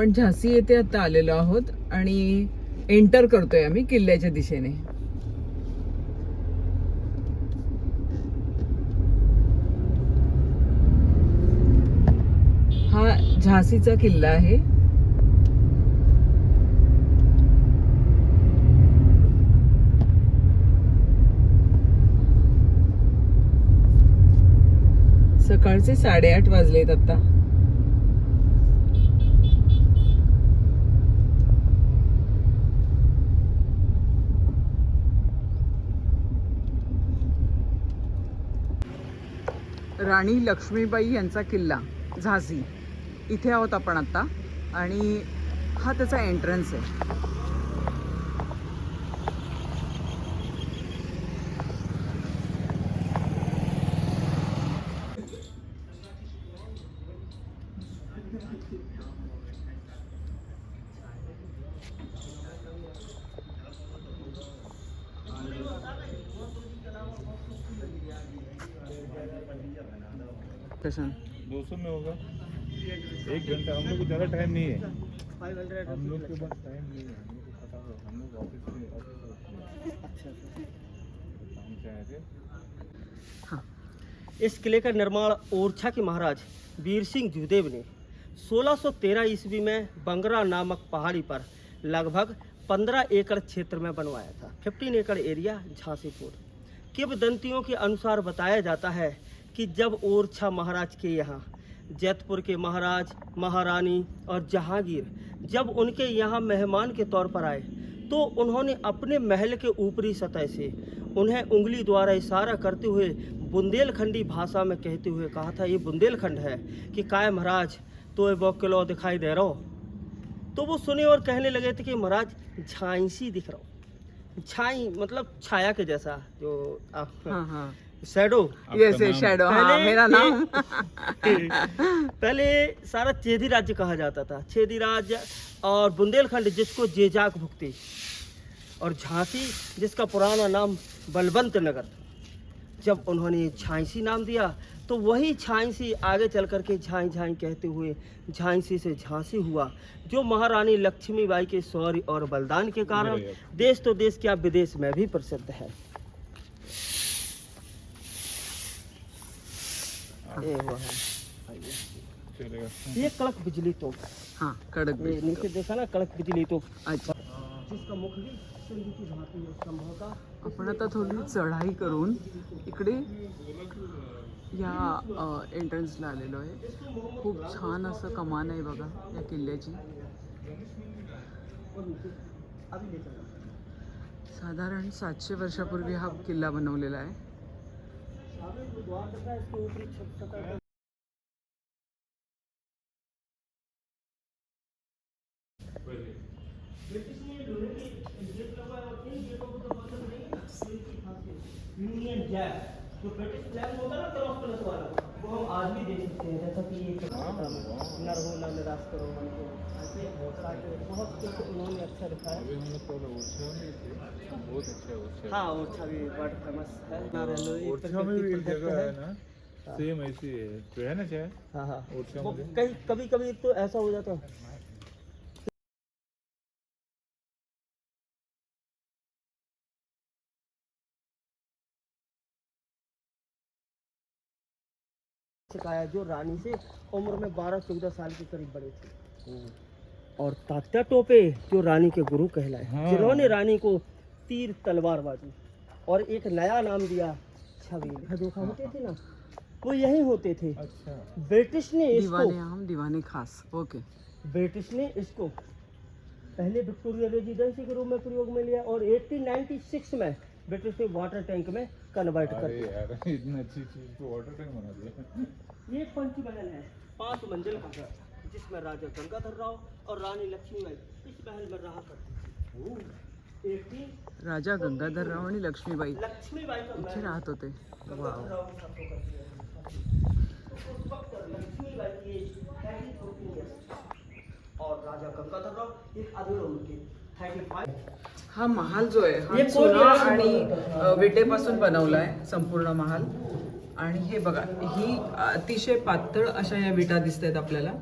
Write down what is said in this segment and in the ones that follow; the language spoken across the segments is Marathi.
आपण झाशी येथे आता आलेलो आहोत आणि एंटर करतोय आम्ही किल्ल्याच्या दिशेने. हा झाशीचा किल्ला आहे. सकाळचे साडेआठ वाजलेत आता. राणी लक्ष्मीबाई यांचा किल्ला झाशी इथे आहोत आपण आत्ता आणि हा त्याचा एंट्रन्स आहे. कसं दो सौ में होगा। एक घंटा हम लोग को ज़्यादा टाइम नहीं है। हम लोग के पास टाइम नहीं है। हम लोग को पता हो हम लोग ऑफ़िस में ऑफ़िस काम से आए थे। इस किले का निर्माण ओरछा के महाराज वीर सिंह जुदेव ने 1613 ईस्वी में बंगरा नामक पहाड़ी पर लगभग 15 एकड़ क्षेत्र में बनवाया था। 15 एकड़ एरिया झांसीपुर। किवदंतियों के अनुसार बताया जाता है कि जब ओरछा महाराज के यहाँ, जैतपुर के महाराज, महारानी और जहांगीर जब उनके यहाँ मेहमान के तौर पर आए तो उन्होंने अपने महल के ऊपरी सतह से उन्हें उंगली द्वारा इशारा करते हुए बुंदेलखंडी भाषा में कहते हुए कहा था, ये बुंदेलखंड है कि काय महाराज तो ये वो किलो दिखाई दे रहा? तो वो सुने और कहने लगे थे कि महाराज, झांसी दिख रहा। हो छाई मतलब छाया के जैसा, जो हाँ हाँ। Shadow yes? शैडो हाँ मेरा नाम। पहले सारा चेदी राज्य कहा जाता था। चेदी राज्य और बुंदेलखंड जिसको जेजाक भुगती और झांसी जिसका पुराना नाम बलवंत नगर जब उन्होंने झांसी नाम दिया तो वही झांसी आगे चल करके झाई झाई कहते हुए झांसी से झांसी हुआ जो महारानी लक्ष्मीबाई के शौर्य और बलिदान के कारण देश तो देश क्या विदेश में भी प्रसिद्ध है। ये वो है चलेगा ये कड़क बिजली तो हाँ कडक ये बीज. नीचे देखा ना कड़क बिजली तो अच्छा जिसका मुख भी सिंधु की भांति संभवतः आपण आता थोडी चढाई करून इकडे या एंट्रन्सला आलेलो आहे खूप छान असं कमान आहे बघा या किल्ल्याची. साधारण सातशे वर्षापूर्वी हा किल्ला बनवलेला आहे. यूनियन जैक जो ब्रिटिश फ्लैग होता है ना क्रॉस प्लस वाला वो हम आज भी देख सकते हैं जैसा कि ये नर हो ना निराश करो मन को ऐसे बहुत सारे बहुत कुछ उन्होंने अच्छा लिखा है। बहुत अच्छा हाँ। ओरछा भी फ़ेमस है। ना रेलवे एक ओरछा में भी एक जगह है। ना? सेम ऐसी है। तो है ना चाहे हाँ हाँ। कभी कभी तो ऐसा हो जाता है। सिखाया जो रानी से उम्र में 12-14 साल के करीब बड़े थे। और तात्या टोपे जो रानी के गुरु कहलाए हाँ। जिन्होंने रानी को तीर तलवारबाजी और एक नया नाम दिया छबील धोखा होते थे ना? वो यही होते थे। अच्छा। ब्रिटिश ने इसको हम दिवाने खास। ओके। ब्रिटिश ने इसको पहले विक्टोरिया रेजिडेंसी के रूप में प्रयोग में लिया और 1896 में ब्रिटिश ने वाटर टैंक में कन्वर्ट कर दिया। यार इतना अच्छी चीज़ को वाटर टैंक बना दिया ये एक पंच महल है पाँच मंजिल का घर जिसमें राजा गंगाधर राव और रानी लक्ष्मीबाई इस महल में रहा करते थे। राजा गंगाधरराव आणि लक्ष्मीबाई। लक्ष्मीबाई का इथे राहत होते गंगाधर राव के साथों कर दिया। उस वक्त लक्ष्मीबाई की एज 13 और राजा गंगाधर राव एक अधेड़ उम्र के 35 हा महाल जो आहे हा चुना आहे? आणि विटेपासून बनवला आहे संपूर्ण महाल. आणि हे बघा ही अतिशय पातळ अशा या विटा दिसत आहेत आपल्याला.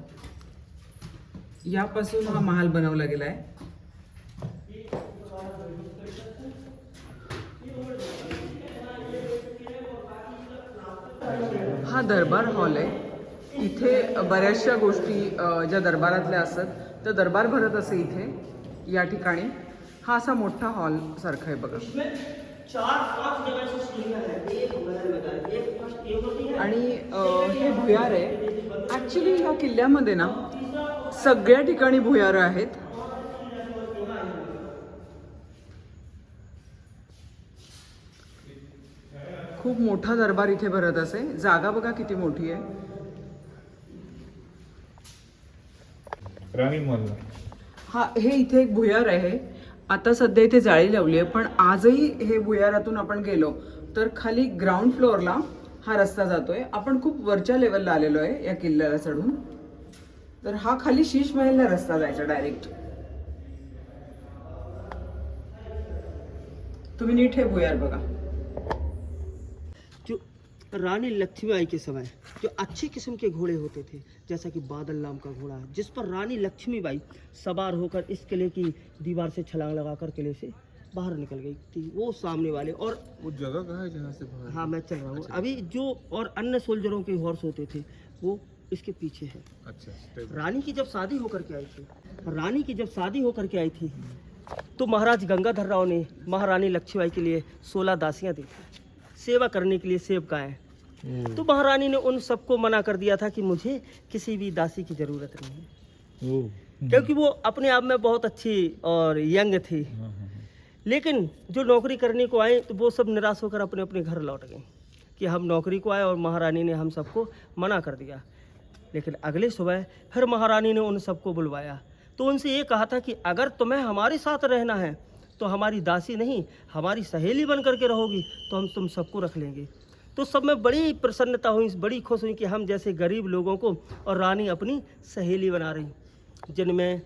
यापासून हा महाल बनवला गेलाय. हा दरबार हॉल आहे. इथे बऱ्याचशा गोष्टी ज्या दरबारातल्या असतात त्या दरबार भरत असे इथे. या ठिकाणी. हा असा मोठा हॉल सारखा आहे बघा. हैं है आणि हे भुयार आहे. ॲक्च्युली ह्या किल्ल्यामध्ये ना सगळ्या ठिकाणी भुयारं आहेत. खूप मोठा दरबार इथे भरत असे. जागा बघा किती मोठी आहे. राणी महल हा हे इथे एक भुयार आहे. आता सध्या इथे जाळी लावली आहे पण आजही हे भुयारातून आपण गेलो तर खाली ग्राउंड फ्लोअरला हा रस्ता जातोय. आपण खूप वरच्या लेवलला आलेलो आहे या किल्ल्याला चढून. तर हा खाली शीश महलला रस्ता जायचा डायरेक्ट तुम्ही नीट हे भुयार बघा. रानी लक्ष्मीबाई के समय जो अच्छे किस्म के घोड़े होते थे जैसा कि बादल नाम का घोड़ा है जिस पर रानी लक्ष्मीबाई सवार होकर इस किले की दीवार से छलांग लगाकर किले से बाहर निकल गई थी वो सामने वाले और वो जगह कहाँ है जहाँ से बाहर? हाँ मैं चल रहा हूँ। अभी जो और अन्य सोल्जरों के हॉर्स होते थे वो इसके पीछे है। अच्छा रानी की जब शादी होकर के आई थी रानी की जब शादी होकर के आई थी तो महाराज गंगाधर राव ने महारानी लक्ष्मीबाई के लिए सोलह दासियाँ दी सेवा करने के लिए सेवकाएँ तो महारानी ने उन सबको मना कर दिया था कि मुझे किसी भी दासी की ज़रूरत नहीं है। क्योंकि वो अपने आप में बहुत अच्छी और यंग थी। हाँ, हाँ, हाँ। लेकिन जो नौकरी करने को आए तो वो सब निराश होकर अपने अपने घर लौट गए कि हम नौकरी को आए और महारानी ने हम सबको मना कर दिया। लेकिन अगले सुबह फिर महारानी ने उन सबको बुलवाया। तो उनसे ये कहा था कि अगर तुम्हें हमारे साथ रहना है तो हमारी दासी नहीं, हमारी सहेली बन करके रहोगी तो हम तुम सबको रख लेंगे। तो सब में बड़ी प्रसन्नता हुई, बड़ी खुश हुई कि हम जैसे गरीब लोगों को और रानी अपनी सहेली बना रही। जिनमें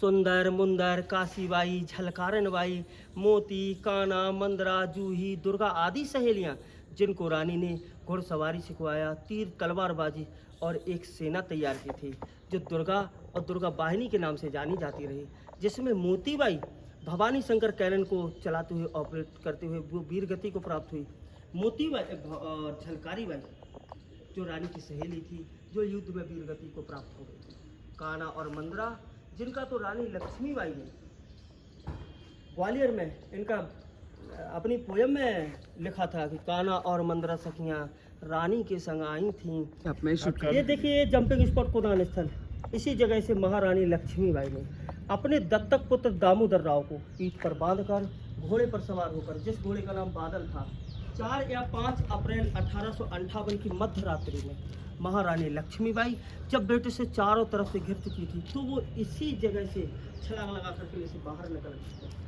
सुंदर मुंदर, काशीबाई झलकारन बाई मोती, काना, मंदरा, जूही, दुर्गा आदि सहेलियाँ, जिनको रानी ने घुड़सवारी सिखवाया, तीर तलवारबाजी और एक सेना तैयार की थी, जो दुर्गा और दुर्गा वाहिनी के नाम से जानी जाती रही, जिसमें मोतीबाई भवानी शंकर कैनन को चलाते हुए ऑपरेट करते हुए वो वीर गति को प्राप्त हुई। मोतीबाई भ- और झलकारी बाई जो रानी की सहेली थी जो युद्ध में वीर गति को प्राप्त हो गई। काना और मंदरा जिनका तो रानी लक्ष्मीबाई ने ग्वालियर में इनका अपनी पोयम में लिखा था कि काना और मंदरा सखियाँ रानी के संग आई थीं। ये देखिए जंपिंग स्पॉट कुदान स्थल। इसी जगह से महारानी लक्ष्मीबाई ने अपने दत्तक पुत्र दामोदर राव को पीठ पर बांधकर, घोड़े पर सवार होकर, जिस घोड़े का नाम बादल था, चार या पाँच अप्रैल अठारह की मध्य रात्रि में महारानी लक्ष्मीबाई जब बेटे से चारों तरफ़ से घिर चुकी थी तो वो इसी जगह से छलांग लगा कर किले से बाहर निकल गई।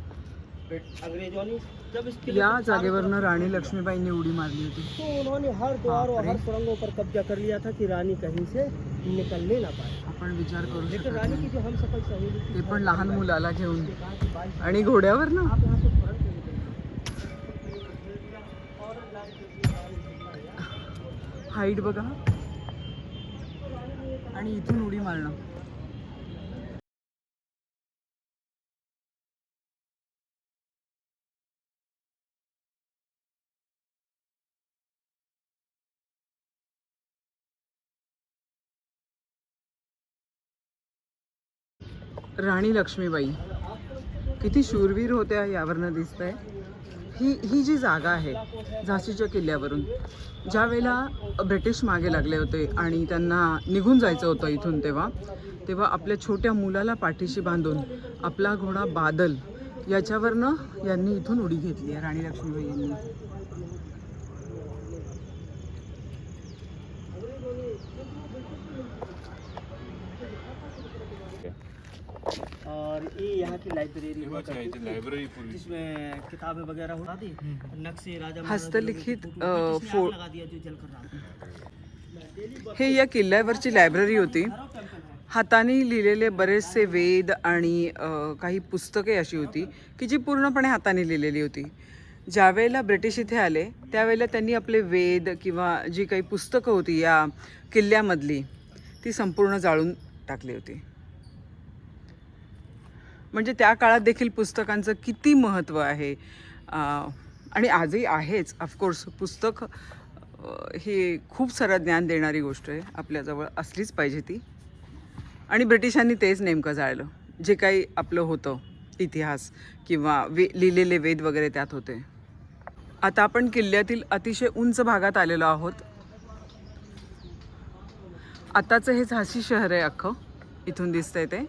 या जागेवरनं राणी लक्ष्मीबाईंनी उडी मारली होती. तो उन्होंने हर द्वार और। हर सुरंगों पर कब्जा कर लिया था कि रानी कहीं से निकलने ना पाए। आपण विचार करू लेकिन शकत रानी की जो हम सफल सहेली ते पण लहान मुलाला घेऊन. आणि घोड्यावर ना? हाईट बघा. आणि इथून उडी मारणं. राणी लक्ष्मीबाई. किती शूरवीर होत्या यावरनं दिसतंय. ही ही जी जागा आहे झाशीच्या किल्ल्यावरून ज्या वेळेला ब्रिटिश मागे लागले होते आणि त्यांना निघून जायचं होतं इथून तेव्हा तेव्हा आपल्या छोट्या मुलाला पाठीशी बांधून आपला घोडा बादल याच्यावरनं यांनी इथून उडी घेतली आहे राणी लक्ष्मीबाई यांनी. और ये यहाँ की लाइब्रेरी हुआ करती थी, लाइब्रेरी पूरी। जिसमें किताबें वगैरह होता थी। नक्शे राजा हस्तलिखित, लोगों दिया जो जलकर हे या किल्ल्यावरची लायब्ररी होती। हाताने लिहिलेले बरेचसे वेद आणि काही पुस्तके अशी होती की जी पूर्णपणे हाताने लिहिलेली होती. ज्यावेळेला ब्रिटिश इथे आले त्यावेळेला त्यांनी आपले वेद किंवा जी काही पुस्तकं होती या किल्ल्यामधली ती संपूर्ण जाळून टाकली होती. म्हणजे त्या काळात देखील पुस्तकांचं किती महत्त्व आहे? आणि आजही आहेच. ऑफकोर्स पुस्तक हे ही खूप सारं ज्ञान देणारी गोष्ट आहे. आपल्याजवळ असलीच पाहिजे ती. आणि ब्रिटिशांनी तेच नेमकं जाळलं. जे काही आपलं होतं इतिहास किंवा वे लिहिलेले वेद वगैरे त्यात होते. आता आपण किल्ल्यातील अतिशय उंच भागात आलेलो आहोत. आताचं हे झाशी शहर आहे अख्खं. इथून दिसतंय ते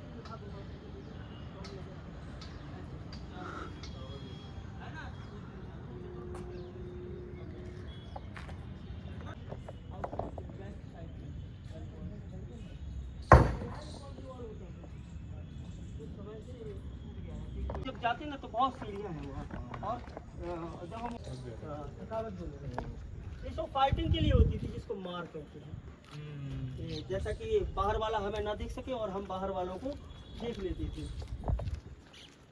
जब हैं हैं वहाँ और जब हम थकावट बोल रहे हैं ये सब फाइटिंग के लिए होती थी जिसको मार करते हैं जैसा कि बाहर वाला हमें ना देख सके और हम बाहर वालों को देख लेते थे।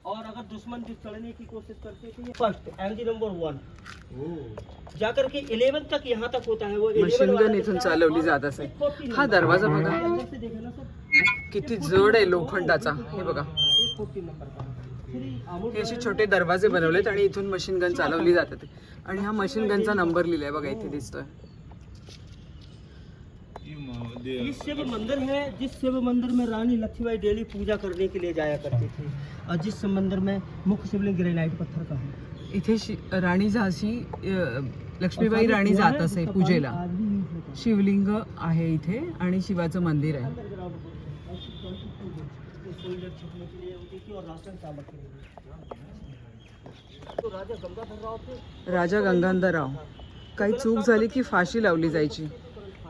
और अगर दुश्मन जो चढ़ने की कोशिश करते थे फर्स्ट एमजी नंबर वन जाकर के इलेवन तक यहाँ तक होता है वो 11 मशीन वाला गन इथून चालवली जात असे 14 हा। दरवाजा बघा. किती जड आहे लोखंडाचा. हे बघा. ये 14 नंबर का है। असे छोटे दरवाजे बनवलेत आणि इथून मशीन गन चालवली जातात. आणि हा मशीन गनचा नंबर लिहिलाय बघा इथे दिसतोय. इस शिव मंदिर है जिस शिव मंदिर में रानी लक्ष्मीबाई डेली पूजा करने के लिए जाया करती थी। और जिस मंदिर में मुख्य शिवलिंग ग्रेनाइट पत्थर का है। इथे शि- राणी झाशी अ, लक्ष्मीबाई राणी जात असे पूजेला। शिवलिंग आहे इथे आणि शिवाचं मंदिर आहे. अंडरग्राउंड है। के और तो राजा गंगाधरराव. काही चूक झाली की फाशी लावली जायची.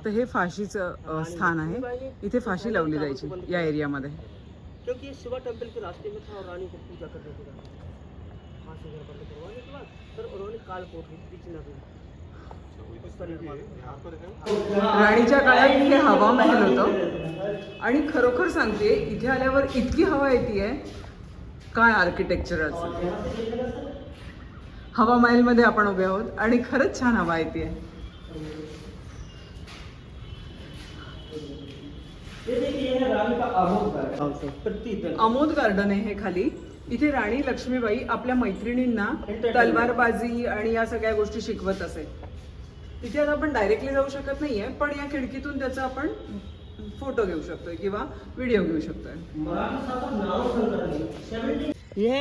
तर हे फाशीचं स्थान आहे. इथे फाशी लावली जायची या एरियामध्ये. क्योंकि ये शिवा टेम्पल के रास्ते में था और रानी को पूजा करने के बाद वहाँ से घर बंद करवाने के बाद फिर उन्होंने काल कोठरी पिछला रूम उसका निर्माण। राणीच्या काळात इथे हवा महल होतं. आणि खरोखर सांगते इथे आल्यावर इतकी हवा येते काय आर्किटेक्चरच हवा महलमध्ये आपण उभे आहोत आणि खरंच छान हवा येते. ये देखिए ये है रानी का आमोद गार्डन प्रतिदिन अमोद गार्डन आहे हे खाली. इथे राणी लक्ष्मीबाई आपल्या मैत्रिणींना तलवारबाजी आणि या सगळ्या गोष्टी शिकवत असे. तिथे आता आपण डायरेक्टली जाऊ शकत नाहीये पण या खिडकीतून त्याचा आपण फोटो घेऊ शकतोय किंवा व्हिडिओ घेऊ शकतोय. है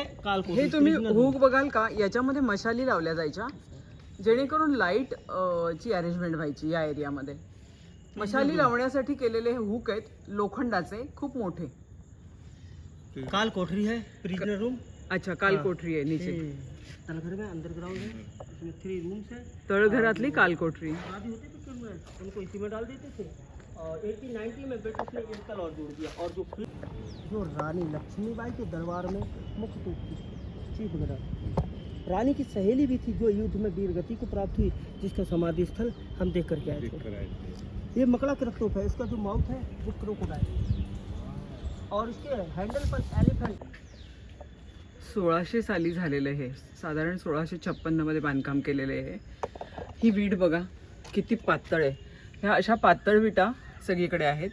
हे तुम्ही हुक बघाल का? याच्यामध्ये मशाली लावल्या जायच्या जेणेकरून लाइट ची अरेंजमेंट व्हायची या एरियामध्ये मशाली लावण्यासाठी केलेले हे हुक आहेत लोखंडाचे खूप मोठे. काल कोठरी है प्रिजनर रूम अच्छा काल कोठरी आहे नीचे तलघर में अंडरग्राउंड है इसमें थ्री रूम्स है तळघरातली काल कोठरी. आदि होते में उनको इसी में डाल देते थे और 1890 में ब्रिटिश ने एक और जोड़ दिया और जो फिर जो रानी लक्ष्मीबाई के दरबार में मुख्य रूप थी चीफ मिनर रानी की सहेली भी थी जो युद्ध में वीर गति को प्राप्त हुई जिसका समाधि स्थल हम देख करके आए थे। ये मकड़ा क्रक्टोप है इसका जो माउथ है वो क्रोकोडाइल और इसके हैंडल पर एलिफेंट। सोळाशे साली झालेलं हे साधारण सोळाशे छप्पन्नमध्ये बांधकाम केलेलं आहे ही वीट बघा किती पातळ आहे. ह्या अशा पातळ विटा सगळीकडे आहेत.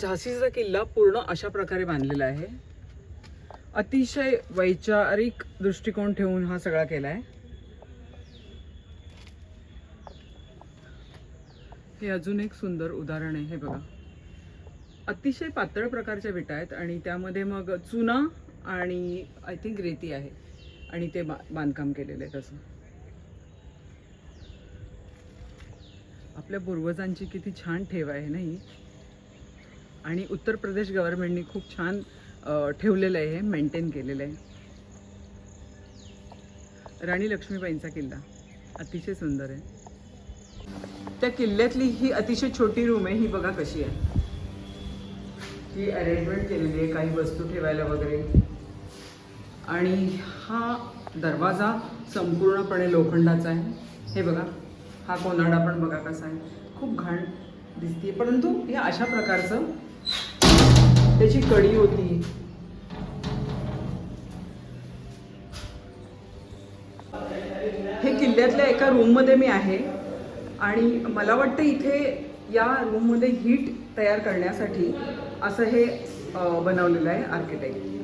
झाशीचा किल्ला पूर्ण अशा प्रकारे बांधलेला आहे. अतिशय वैचारिक दृष्टिकोन ठेवून हा सगळा केला आहे हे अजून एक सुंदर उदाहरण आहे हे बघा. अतिशय पातळ प्रकारच्या विटा आहेत आणि त्यामध्ये मग चुना आणि आय थिंक रेती आहे. आणि ते बा बांधकाम केलेलं आहे तसं. आपल्या पूर्वजांची किती छान ठेव आहे नाही? आणि उत्तर प्रदेश गव्हर्नमेंटनी खूप छान ठेवलेलं आहे हे मेंटेन केलेलं आहे. राणी लक्ष्मीबाईंचा किल्ला. अतिशय सुंदर आहे. त्या किल्ल्यातली ही अतिशय छोटी रूम आहे ही बघा कशी आहे. ही अरेंजमेंट केलेली आहे काही वस्तू ठेवायला वगैरे. आणि हा दरवाजा संपूर्णपणे लोखंडाचा आहे. हे बघा. हा कोनाडा पण बघा कसा आहे. खूप घाण दिसते परंतु हे अशा प्रकारचं त्याची कडी होती. हे किल्ल्यातल्या एका रूममध्ये मी आहे. आणि मला वाटतं इथे या रूममध्ये हीट तयार करण्यासाठी असं हे बनवलेलं आहे आर्किटेक्ट.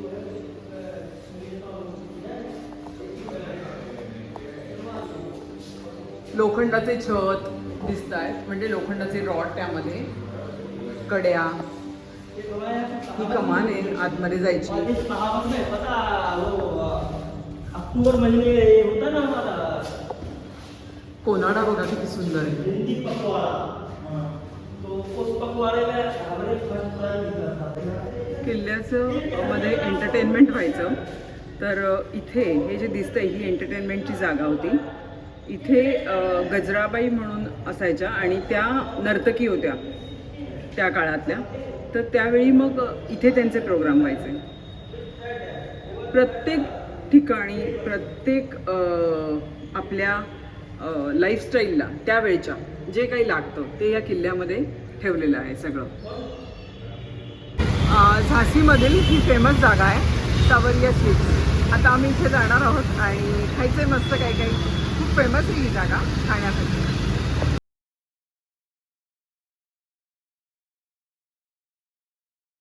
लोखंडाचे छत दिसत आहेत म्हणजे लोखंडाचे रॉड त्यामध्ये. कड्या. ही कमान आहे आतमध्ये जायची. अक्टूबर महीने होता ना हमारा कोनाडा बघा किती सुंदर आहे. किल्ल्याचं मध्ये एंटरटेनमेंट व्हायचं. तर इथे हे जे दिसतंय ही एंटरटेनमेंटची जागा होती. इथे गजराबाई म्हणून असायच्या आणि त्या नर्तकी होत्या त्या काळातल्या. तर त्यावेळी मग इथे त्यांचे प्रोग्राम व्हायचे. प्रत्येक ठिकाणी प्रत्येक आपल्या लाईफस्टाईलला त्यावेळच्या जे काही लागतं ते या किल्ल्यामध्ये ठेवलेलं आहे सगळं. झासीमधील झाशीमधील ही फेमस जागा आहे सावरिया स्वीट्स. आता आम्ही इथे जाणार आहोत आणि खायचं मस्त काही काही खूप फेमस आहे ही जागा खाण्यासाठी